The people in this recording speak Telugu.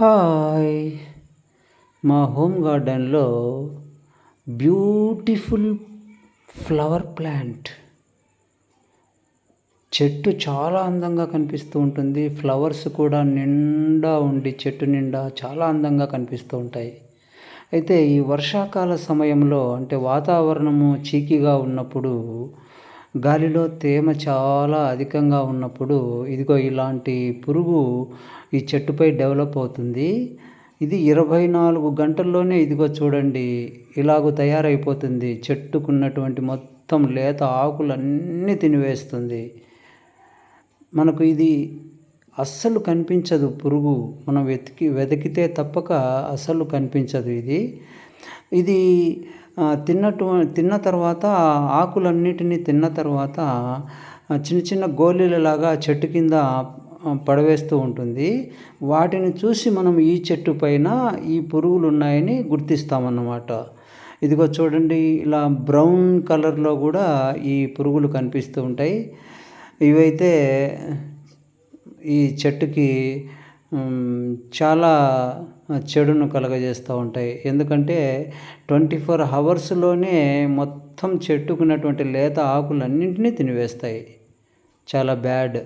హాయ్. మా హోమ్ గార్డెన్లో బ్యూటిఫుల్ ఫ్లవర్ ప్లాంట్. చెట్టు చాలా అందంగా కనిపిస్తూ ఉంటుంది. ఫ్లవర్స్ కూడా నిండా ఉండి చెట్టు నిండా చాలా అందంగా కనిపిస్తూ ఉంటాయి. అయితే ఈ వర్షాకాల సమయంలో అంటే వాతావరణము చీకిగా ఉన్నప్పుడు గాలిలో తేమ చాలా అధికంగా ఉన్నప్పుడు ఇదిగో ఇలాంటి పురుగు ఈ చెట్టుపై డెవలప్ అవుతుంది. ఇది ఇరవై నాలుగు గంటల్లోనే ఇదిగో చూడండి ఇలాగ తయారైపోతుంది. చెట్టుకున్నటువంటి మొత్తం లేత ఆకులన్నీ తినివేస్తుంది. మనకు ఇది అస్సలు కనిపించదు పురుగు. మనం వెతికి వెతికితే తప్పక అస్సలు కనిపించదు ఇది. ఇది తిన్నటు తిన్న తర్వాత ఆకులన్నిటినీ తిన్న తర్వాత చిన్న చిన్న గోళీలలాగా చెట్టు కింద పడవేస్తూ ఉంటుంది. వాటిని చూసి మనం ఈ చెట్టు పైన ఈ పురుగులు ఉన్నాయని గుర్తిస్తామన్నమాట. ఇదిగో చూడండి ఇలా బ్రౌన్ కలర్లో కూడా ఈ పురుగులు కనిపిస్తూ ఉంటాయి. ఇవైతే ఈ చెట్టుకి చాలా చెడును కలగజేస్తూ ఉంటాయి. ఎందుకంటే ట్వంటీ ఫోర్ అవర్స్లోనే మొత్తం చెట్టుకున్నటువంటి లేత ఆకులన్నింటినీ తినివేస్తాయి. చాలా బ్యాడ్.